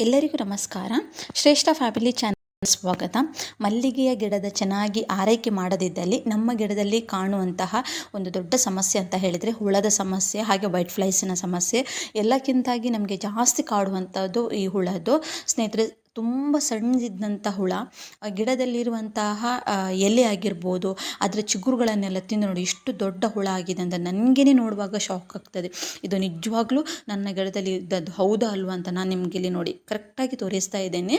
ಎಲ್ಲರಿಗೂ ನಮಸ್ಕಾರ. ಶ್ರೇಷ್ಠ ಫ್ಯಾಮಿಲಿ ಚಾನಲ್ ಸ್ವಾಗತ. ಮಲ್ಲಿಗೆಯ ಗಿಡದ ಚೆನ್ನಾಗಿ ಆರೈಕೆ ಮಾಡದಿದ್ದಲ್ಲಿ ನಮ್ಮ ಗಿಡದಲ್ಲಿ ಕಾಣುವಂತಹ ಒಂದು ದೊಡ್ಡ ಸಮಸ್ಯೆ ಅಂತ ಹೇಳಿದರೆ ಹುಳದ ಸಮಸ್ಯೆ, ಹಾಗೆ ವೈಟ್ ಫ್ಲೈಸಿನ ಸಮಸ್ಯೆ, ಎಲ್ಲಕ್ಕಿಂತಾಗಿ ನಮಗೆ ಜಾಸ್ತಿ ಕಾಡುವಂಥದ್ದು ಈ ಹುಳದ್ದು. ಸ್ನೇಹಿತರೆ ತುಂಬ ಸಣ್ಣದಿದ್ದಂಥ ಹುಳ ಗಿಡದಲ್ಲಿರುವಂತಹ ಎಲೆ ಆಗಿರ್ಬೋದು, ಅದರ ಚಿಗುರುಗಳನ್ನೆಲ್ಲ ತಿಂದು ನೋಡಿ ಇಷ್ಟು ದೊಡ್ಡ ಹುಳ ಆಗಿದೆ ಅಂತ ನನಗೇ ನೋಡುವಾಗ ಶಾಕ್ ಆಗ್ತದೆ. ಇದು ನಿಜವಾಗ್ಲೂ ನನ್ನ ಗಿಡದಲ್ಲಿ ಇದ್ದದ್ದು ಹೌದಾ ಅಲ್ವಾ ಅಂತ ನಾನು ನಿಮಗೆ ಇಲ್ಲಿ ನೋಡಿ ಕರೆಕ್ಟಾಗಿ ತೋರಿಸ್ತಾ ಇದ್ದೇನೆ.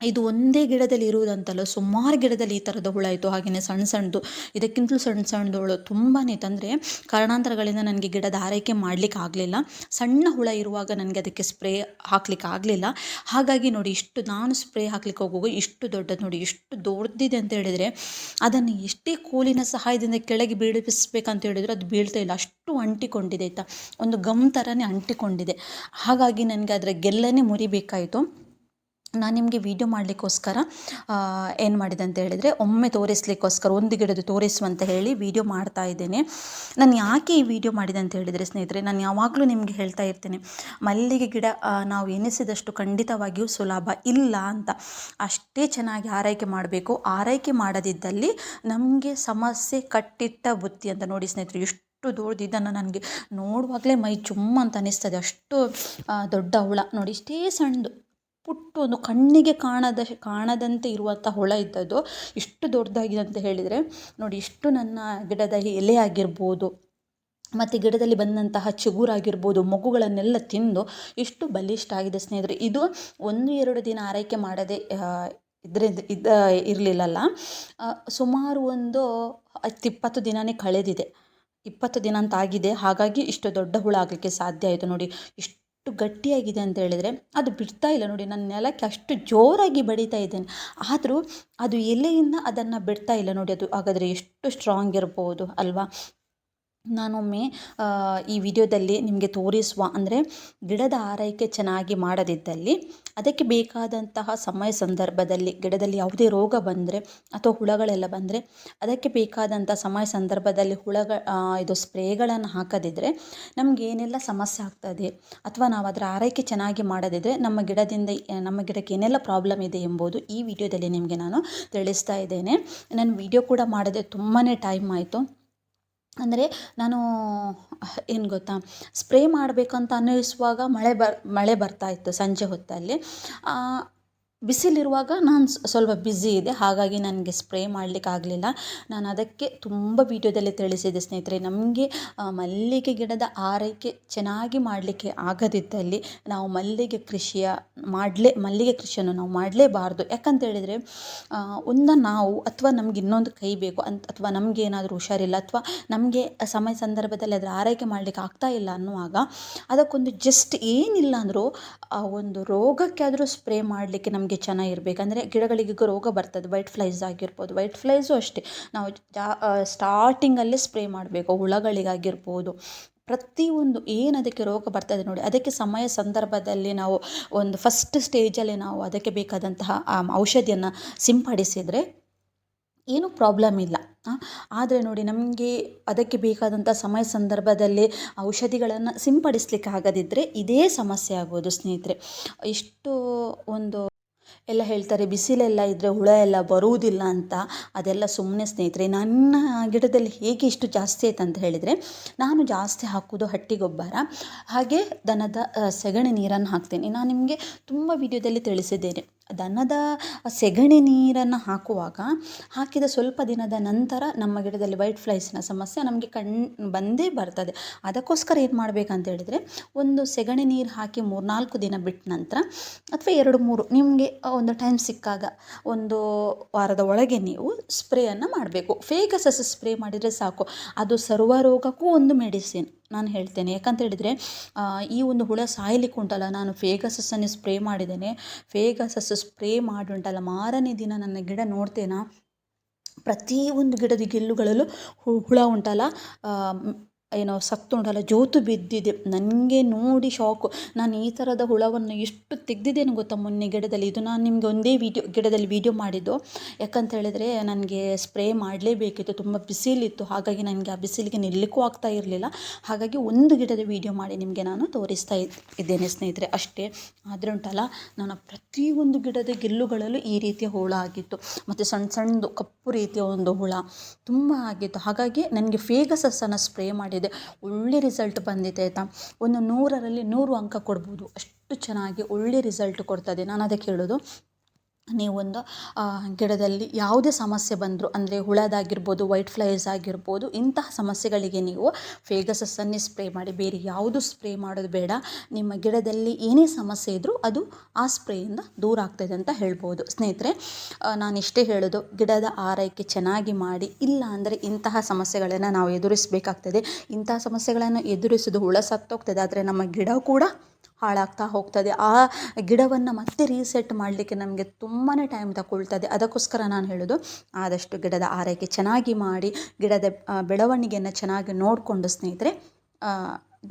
ಇದು ಒಂದೇ ಗಿಡದಲ್ಲಿ ಇರುವುದಂತಲ್ಲ, ಸುಮಾರು ಗಿಡದಲ್ಲಿ ಈ ಥರದ ಹುಳ ಇತ್ತು ಹಾಗೆಯೇ ಸಣ್ಣ ಸಣ್ಣದು ಇದಕ್ಕಿಂತಲೂ ಸಣ್ಣ ಸಣ್ಣದು ಹುಳು ತುಂಬಾ ತಂದರೆ, ಕಾರಣಾಂತರಗಳಿಂದ ನನಗೆ ಗಿಡದ ಆರೈಕೆ ಮಾಡಲಿಕ್ಕೆ ಆಗಲಿಲ್ಲ. ಸಣ್ಣ ಹುಳ ಇರುವಾಗ ನನಗೆ ಅದಕ್ಕೆ ಸ್ಪ್ರೇ ಹಾಕ್ಲಿಕ್ಕೆ ಆಗಲಿಲ್ಲ. ಹಾಗಾಗಿ ನೋಡಿ, ಇಷ್ಟು ನಾನು ಸ್ಪ್ರೇ ಹಾಕ್ಲಿಕ್ಕೆ ಹೋಗುವಾಗ ಇಷ್ಟು ದೊಡ್ಡದು ನೋಡಿ, ಇಷ್ಟು ದೊಡ್ಡದಿದೆ ಅಂತ ಹೇಳಿದರೆ, ಅದನ್ನು ಎಷ್ಟೇ ಕೋಲಿನ ಸಹಾಯದಿಂದ ಕೆಳಗೆ ಬೀಳಿಸ್ಬೇಕಂತ ಹೇಳಿದರೆ ಅದು ಬೀಳ್ತಾ ಇಲ್ಲ. ಅಷ್ಟು ಅಂಟಿಕೊಂಡಿದೆ, ಆಯಿತಾ? ಒಂದು ಗಮ್ ಥರನೇ ಅಂಟಿಕೊಂಡಿದೆ. ಹಾಗಾಗಿ ನನಗೆ ಅದರ ಗೆಲ್ಲನೇ ಮುರಿಬೇಕಾಯಿತು. ನಾನು ನಿಮಗೆ ವಿಡಿಯೋ ಮಾಡಲಿಕ್ಕೋಸ್ಕರ ಏನು ಮಾಡಿದೆ ಅಂತ ಹೇಳಿದರೆ, ಒಮ್ಮೆ ತೋರಿಸ್ಲಿಕ್ಕೋಸ್ಕರ, ಒಂದು ಗಿಡದ್ದು ತೋರಿಸುವಂತ ಹೇಳಿ ವಿಡಿಯೋ ಮಾಡ್ತಾ ಇದ್ದೇನೆ. ನಾನು ಯಾಕೆ ಈ ವಿಡಿಯೋ ಮಾಡಿದೆ ಅಂತ ಹೇಳಿದರೆ ಸ್ನೇಹಿತರೆ, ನಾನು ಯಾವಾಗಲೂ ನಿಮಗೆ ಹೇಳ್ತಾ ಇರ್ತೇನೆ, ಮಲ್ಲಿಗೆ ಗಿಡ ನಾವು ಎನಿಸಿದಷ್ಟು ಖಂಡಿತವಾಗಿಯೂ ಸುಲಭ ಇಲ್ಲ ಅಂತ. ಅಷ್ಟೇ ಚೆನ್ನಾಗಿ ಆರೈಕೆ ಮಾಡಬೇಕು. ಆರೈಕೆ ಮಾಡದಿದ್ದಲ್ಲಿ ನಮಗೆ ಸಮಸ್ಯೆ ಕಟ್ಟಿಟ್ಟ ಬುತ್ತಿ ಅಂತ ನೋಡಿ ಸ್ನೇಹಿತರೆ, ಎಷ್ಟು ಅಷ್ಟು ದೊಡ್ಡದು ಇದನ್ನು ನನಗೆ ನೋಡುವಾಗಲೇ ಮೈ ಚುಮ್ಮ ಅಂತ ಅನ್ನಿಸ್ತದೆ ಅಷ್ಟು ದೊಡ್ಡ ಹುಳ. ನೋಡಿ ಇಷ್ಟೇ ಸಣ್ಣದು. ಪುಟ್ಟ ಒಂದು ಕಣ್ಣಿಗೆ ಕಾಣದ ಕಾಣದಂತೆ ಇರುವಂಥ ಹುಳ ಇದ್ದದ್ದು ಇಷ್ಟು ದೊಡ್ಡದಾಗಿದೆ ಅಂತ ಹೇಳಿದರೆ, ನೋಡಿ ಇಷ್ಟು ನನ್ನ ಗಿಡದ ಎಲೆ ಆಗಿರ್ಬೋದು, ಮತ್ತು ಗಿಡದಲ್ಲಿ ಬಂದಂತಹ ಚಿಗುರಾಗಿರ್ಬೋದು, ಮಗುಗಳನ್ನೆಲ್ಲ ತಿಂದು ಇಷ್ಟು ಬಲಿಷ್ಠ ಆಗಿದೆ ಸ್ನೇಹಿತರೆ. ಇದು ಒಂದು ಎರಡು ದಿನ ಆರೈಕೆ ಮಾಡದೆ ಇದರಿಂದ ಇದ್ದ ಇರಲಿಲ್ಲಲ್ಲ. ಸುಮಾರು ಒಂದು ಹತ್ತಿಪ್ಪತ್ತು ದಿನವೇ ಕಳೆದಿದೆ. ಇಪ್ಪತ್ತು ದಿನ ಅಂತ ಆಗಿದೆ. ಹಾಗಾಗಿ ಇಷ್ಟು ದೊಡ್ಡ ಹುಳ ಆಗಲಿಕ್ಕೆ ಸಾಧ್ಯ ಆಯಿತು. ನೋಡಿ, ಇಷ್ಟು ಗಟ್ಟಿಯಾಗಿದೆ ಅಂತ ಹೇಳಿದರೆ ಅದು ಬಿಡ್ತಾ ಇಲ್ಲ ನೋಡಿ, ನನ್ನ ನೆಲಕ್ಕೆ ಅಷ್ಟು ಜೋರಾಗಿ ಬಡಿತಾ ಇದ್ದೇನೆ. ಆದರೂ ಅದು ಎಲೆಯಿಂದ ಅದನ್ನು ಬಿಡ್ತಾ ಇಲ್ಲ ನೋಡಿ, ಅದು ಹಾಗಾದರೆ ಎಷ್ಟು ಸ್ಟ್ರಾಂಗ್ ಇರ್ಬೋದು ಅಲ್ವಾ? ನಾನೊಮ್ಮೆ ಈ ವಿಡಿಯೋದಲ್ಲಿ ನಿಮಗೆ ತೋರಿಸುವ, ಅಂದರೆ ಗಿಡದ ಆರೈಕೆ ಚೆನ್ನಾಗಿ ಮಾಡದಿದ್ದಲ್ಲಿ, ಅದಕ್ಕೆ ಬೇಕಾದಂತಹ ಸಮಯ ಸಂದರ್ಭದಲ್ಲಿ, ಗಿಡದಲ್ಲಿ ಯಾವುದೇ ರೋಗ ಬಂದರೆ ಅಥವಾ ಹುಳಗಳೆಲ್ಲ ಬಂದರೆ, ಅದಕ್ಕೆ ಬೇಕಾದಂಥ ಸಮಯ ಸಂದರ್ಭದಲ್ಲಿ ಹುಳಗ ಇದು ಸ್ಪ್ರೇಗಳನ್ನು ಹಾಕದಿದ್ದರೆ ನಮಗೆ ಏನೆಲ್ಲ ಸಮಸ್ಯೆ ಆಗ್ತದೆ, ಅಥವಾ ನಾವು ಅದರ ಆರೈಕೆ ಚೆನ್ನಾಗಿ ಮಾಡದಿದ್ದರೆ ನಮ್ಮ ಗಿಡದಿಂದ, ನಮ್ಮ ಗಿಡಕ್ಕೆ ಏನೆಲ್ಲ ಪ್ರಾಬ್ಲಮ್ ಇದೆ ಎಂಬುದು ಈ ವಿಡಿಯೋದಲ್ಲಿ ನಿಮಗೆ ನಾನು ತಿಳಿಸ್ತಾ ಇದ್ದೇನೆ. ನಾನು ವಿಡಿಯೋ ಕೂಡ ಮಾಡದೆ ತುಂಬಾ ಟೈಮ್ ಆಯಿತು. ಅಂದರೆ ನಾನು ಏನು ಗೊತ್ತಾ ಸ್ಪ್ರೇ ಮಾಡಬೇಕಂತ ಅನ್ನಿಸುವಾಗ ಮಳೆ ಬರ್ ಮಳೆ ಬರ್ತಾ ಇತ್ತು ಸಂಜೆ ಹೊತ್ತಲ್ಲಿ. ಬಿಸಿಲಿರುವಾಗ ನಾನು ಸ್ವಲ್ಪ ಬ್ಯುಸಿ ಇದೆ, ಹಾಗಾಗಿ ನನಗೆ ಸ್ಪ್ರೇ ಮಾಡಲಿಕ್ಕೆ ಆಗಲಿಲ್ಲ. ನಾನು ಅದಕ್ಕೆ ತುಂಬ ವೀಡಿಯೋದಲ್ಲಿ ತಿಳಿಸಿದೆ ಸ್ನೇಹಿತರೆ, ನಮಗೆ ಮಲ್ಲಿಗೆ ಗಿಡದ ಆರೈಕೆ ಚೆನ್ನಾಗಿ ಮಾಡಲಿಕ್ಕೆ ಆಗದಿದ್ದಲ್ಲಿ ನಾವು ಮಲ್ಲಿಗೆ ಕೃಷಿಯ ಮಾಡಲೇ, ಮಲ್ಲಿಗೆ ಕೃಷಿಯನ್ನು ನಾವು ಮಾಡಲೇಬಾರ್ದು. ಯಾಕಂತ ಹೇಳಿದರೆ ಒಂದು ನಾವು ಅಥವಾ ನಮ್ಗೆ ಇನ್ನೊಂದು ಕೈ ಬೇಕು ಅಂತ ಅಥವಾ ನಮಗೆ ಏನಾದರೂ ಹುಷಾರಿಲ್ಲ, ಅಥವಾ ನಮಗೆ ಸಮಯ ಸಂದರ್ಭದಲ್ಲಿ ಅದರ ಆರೈಕೆ ಮಾಡಲಿಕ್ಕೆ ಆಗ್ತಾ ಇಲ್ಲ ಅನ್ನುವಾಗ, ಅದಕ್ಕೊಂದು ಜಸ್ಟ್ ಏನಿಲ್ಲ ಅಂದರೂ, ಆ, ಒಂದು ರೋಗಕ್ಕೆ ಆದರೂ ಸ್ಪ್ರೇ ಮಾಡಲಿಕ್ಕೆ ನಮಗೆ ಚೆನ್ನಾಗಿರ್ಬೇಕು. ಅಂದರೆ ಗಿಡಗಳಿಗೆ ರೋಗ ಬರ್ತದೆ. ವೈಟ್ ಫ್ಲೈಸ್ ಆಗಿರ್ಬೋದು. ವೈಟ್ ಫ್ಲೈಸು ಅಷ್ಟೇ. ನಾವು ಜಾ ಸ್ಟಾರ್ಟಿಂಗಲ್ಲೇ ಸ್ಪ್ರೇ ಮಾಡಬೇಕು. ಹುಳಗಳಿಗಾಗಿರ್ಬೋದು. ಪ್ರತಿಯೊಂದು ಏನು ಅದಕ್ಕೆ ರೋಗ ಬರ್ತದೆ ನೋಡಿ. ಅದಕ್ಕೆ ಸಮಯ ಸಂದರ್ಭದಲ್ಲಿ ನಾವು ಒಂದು ಫಸ್ಟ್ ಸ್ಟೇಜಲ್ಲಿ ನಾವು ಅದಕ್ಕೆ ಬೇಕಾದಂತಹ ಔಷಧಿಯನ್ನು ಸಿಂಪಡಿಸಿದರೆ ಏನೂ ಪ್ರಾಬ್ಲಮ್ ಇಲ್ಲ. ಆದರೆ ನೋಡಿ ನಮಗೆ ಅದಕ್ಕೆ ಬೇಕಾದಂಥ ಸಮಯ ಸಂದರ್ಭದಲ್ಲಿ ಔಷಧಿಗಳನ್ನು ಸಿಂಪಡಿಸಲಿಕ್ಕೆ ಆಗದಿದ್ದರೆ ಇದೇ ಸಮಸ್ಯೆ ಆಗೋದು ಸ್ನೇಹಿತರೆ. ಇಷ್ಟು ಒಂದು ಎಲ್ಲ ಹೇಳ್ತಾರೆ, ಬಿಸಿಲೆಲ್ಲ ಇದ್ದರೆ ಹುಳ ಎಲ್ಲ ಬರುವುದಿಲ್ಲ ಅಂತ. ಅದೆಲ್ಲ ಸುಮ್ಮನೆ ಸ್ನೇಹಿತರೆ, ನನ್ನ ಗಿಡದಲ್ಲಿ ಹೇಗೆ ಇಷ್ಟು ಜಾಸ್ತಿ ಆಯ್ತು ಅಂತ ಹೇಳಿದರೆ, ನಾನು ಜಾಸ್ತಿ ಹಾಕೋದು ಹಟ್ಟಿ ಗೊಬ್ಬರ, ಹಾಗೆ ದನದ ಸಗಣಿ ನೀರನ್ನು ಹಾಕ್ತೇನೆ. ನಾನು ನಿಮಗೆ ತುಂಬ ವಿಡಿಯೋದಲ್ಲಿ ತಿಳಿಸಿದ್ದೇನೆ. ದನದ ಸೆಗಣಿ ನೀರನ್ನು ಹಾಕುವಾಗ ಹಾಕಿದ ಸ್ವಲ್ಪ ದಿನದ ನಂತರ ನಮ್ಮ ಗಿಡದಲ್ಲಿ ವೈಟ್ ಫ್ಲೈಸ್ನ ಸಮಸ್ಯೆ ನಮಗೆ ಕಣ್ ಬಂದೇ ಬರ್ತದೆ. ಅದಕ್ಕೋಸ್ಕರ ಏನು ಮಾಡಬೇಕಂತ ಹೇಳಿದರೆ ಒಂದು ಸೆಗಣಿ ನೀರು ಹಾಕಿ ಮೂರ್ನಾಲ್ಕು ದಿನ ಬಿಟ್ಟ ನಂತರ ಅಥವಾ ಎರಡು ಮೂರು ನಿಮಗೆ ಒಂದು ಟೈಮ್ ಸಿಕ್ಕಾಗ ಒಂದು ವಾರದ ಒಳಗೆ ನೀವು ಸ್ಪ್ರೇಯನ್ನು ಮಾಡಬೇಕು. ಫೇಗಸಸ್ ಸ್ಪ್ರೇ ಮಾಡಿದರೆ ಸಾಕು. ಅದು ಸರ್ವ ರೋಗಕ್ಕೂ ಒಂದು ಮೆಡಿಸಿನ್. ನಾನು ಹೇಳ್ತೇನೆ. ಯಾಕಂತ ಹೇಳಿದರೆ ಈ ಒಂದು ಹುಳ ಸಾಯಲಿಕ್ಕೆ ಉಂಟಲ್ಲ ನಾನು ಫೇಗಸಸ್ಸನ್ನು ಸ್ಪ್ರೇ ಮಾಡಿದ್ದೇನೆ. ಫೇಗಸಸ್ ಸ್ಪ್ರೇ ಮಾಡಿ ಉಂಟಲ್ಲ ಮಾರನೇ ದಿನ ನನ್ನ ಗಿಡ ನೋಡ್ತೇನಾ? ಪ್ರತಿಯೊಂದು ಗಿಡದ ಗೆಲ್ಲುಗಳಲ್ಲೂ ಹುಳ ಉಂಟಲ್ಲ. ಏನೋ ಸತ್ತುಂಟಲ್ಲ, ಜೋತು ಬಿದ್ದಿದೆ. ನನಗೆ ನೋಡಿ ಶಾಕು. ನಾನು ಈ ಥರದ ಹುಳವನ್ನು ಎಷ್ಟು ತೆಗೆದಿದ್ದೇನೆ ಗೊತ್ತಾ ಮೊನ್ನೆ ಗಿಡದಲ್ಲಿ? ಇದು ನಾನು ನಿಮಗೆ ಒಂದೇ ವೀಡಿಯೋ, ಗಿಡದಲ್ಲಿ ವೀಡಿಯೋ ಮಾಡಿದ್ದು. ಯಾಕಂತ ಹೇಳಿದರೆ ನನಗೆ ಸ್ಪ್ರೇ ಮಾಡಲೇಬೇಕಿತ್ತು. ತುಂಬ ಬಿಸಿಲಿತ್ತು. ಹಾಗಾಗಿ ನನಗೆ ಆ ಬಿಸಿಲಿಗೆ ನಿಲ್ಲಕ್ಕೂ ಆಗ್ತಾ ಇರಲಿಲ್ಲ. ಹಾಗಾಗಿ ಒಂದು ಗಿಡದ ವೀಡಿಯೋ ಮಾಡಿ ನಿಮಗೆ ನಾನು ತೋರಿಸ್ತಾ ಇದ್ದೇನೆ ಸ್ನೇಹಿತರೆ. ಅಷ್ಟೇ. ಆದರೆ ಉಂಟಲ್ಲ ನಾನು ಪ್ರತಿಯೊಂದು ಗಿಡದ ಗೆಲ್ಲುಗಳಲ್ಲೂ ಈ ರೀತಿಯ ಹುಳ ಆಗಿತ್ತು. ಮತ್ತು ಸಣ್ಣ ಸಣ್ಣದು ಕಪ್ಪು ರೀತಿಯ ಒಂದು ಹುಳ ತುಂಬ ಆಗಿತ್ತು. ಹಾಗಾಗಿ ನನಗೆ ಫೇಗಸಸ್ಸನ್ನು ಸ್ಪ್ರೇ ಮಾಡಿದೆ ಒಳ್ಳೆ ರಿಸಲ್ಟ್ ಬಂದಿದೆ ಆಯಿತಾ? ಒಂದು ನೂರರಲ್ಲಿ ನೂರು ಅಂಕ ಕೊಡ್ಬೋದು. ಅಷ್ಟು ಚೆನ್ನಾಗಿ ಒಳ್ಳೆ ರಿಸಲ್ಟ್ ಕೊಡ್ತದೆ. ನಾನು ಅದಕ್ಕೆ ಹೇಳೋದು. ನೀವೊಂದು ಗಿಡದಲ್ಲಿ ಯಾವುದೇ ಸಮಸ್ಯೆ ಬಂದರೂ, ಅಂದರೆ ಹುಳದಾಗಿರ್ಬೋದು ವೈಟ್ ಫ್ಲೈಸ್ ಆಗಿರ್ಬೋದು, ಇಂತಹ ಸಮಸ್ಯೆಗಳಿಗೆ ನೀವು ಫೇಗಸಸ್ಸನ್ನೇ ಸ್ಪ್ರೇ ಮಾಡಿ. ಬೇರೆ ಯಾವುದು ಸ್ಪ್ರೇ ಮಾಡೋದು ಬೇಡ. ನಿಮ್ಮ ಗಿಡದಲ್ಲಿ ಏನೇ ಸಮಸ್ಯೆ ಇದ್ದರೂ ಅದು ಆ ಸ್ಪ್ರೇಯಿಂದ ದೂರ ಆಗ್ತದೆ ಅಂತ ಹೇಳ್ಬೋದು. ಸ್ನೇಹಿತರೆ ನಾನು ಇಷ್ಟೇ ಹೇಳೋದು, ಗಿಡದ ಆರೈಕೆ ಚೆನ್ನಾಗಿ ಮಾಡಿ. ಇಲ್ಲ ಅಂದರೆ ಇಂತಹ ಸಮಸ್ಯೆಗಳನ್ನು ನಾವು ಎದುರಿಸಬೇಕಾಗ್ತದೆ. ಇಂತಹ ಸಮಸ್ಯೆಗಳನ್ನು ಎದುರಿಸೋದು ಹುಳ ಸತ್ತೋಗ್ತದೆ. ಆದರೆ ನಮ್ಮ ಗಿಡ ಕೂಡ ಹಾಳಾಗ್ತಾ ಹೋಗ್ತದೆ. ಆ ಗಿಡವನ್ನು ಮತ್ತೆ ರೀಸೆಟ್ ಮಾಡಲಿಕ್ಕೆ ನಮಗೆ ತುಂಬಾ ಟೈಮ್ ತಗೊಳ್ತದೆ. ಅದಕ್ಕೋಸ್ಕರ ನಾನು ಹೇಳೋದು, ಆದಷ್ಟು ಗಿಡದ ಆರೈಕೆ ಚೆನ್ನಾಗಿ ಮಾಡಿ, ಗಿಡದ ಬೆಳವಣಿಗೆಯನ್ನು ಚೆನ್ನಾಗಿ ನೋಡಿಕೊಂಡು ಸ್ನೇಹಿತರೆ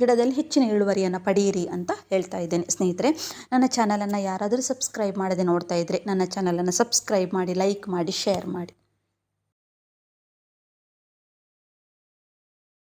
ಗಿಡದಲ್ಲಿ ಹೆಚ್ಚಿನ ಇಳುವರಿಯನ್ನು ಪಡೆಯಿರಿ ಅಂತ ಹೇಳ್ತಾ ಇದ್ದೇನೆ. ಸ್ನೇಹಿತರೆ, ನನ್ನ ಚಾನಲನ್ನು ಯಾರಾದರೂ ಸಬ್ಸ್ಕ್ರೈಬ್ ಮಾಡದೆ ನೋಡ್ತಾ ಇದ್ದರೆ ನನ್ನ ಚಾನಲನ್ನು ಸಬ್ಸ್ಕ್ರೈಬ್ ಮಾಡಿ ಲೈಕ್ ಮಾಡಿ ಶೇರ್ ಮಾಡಿ.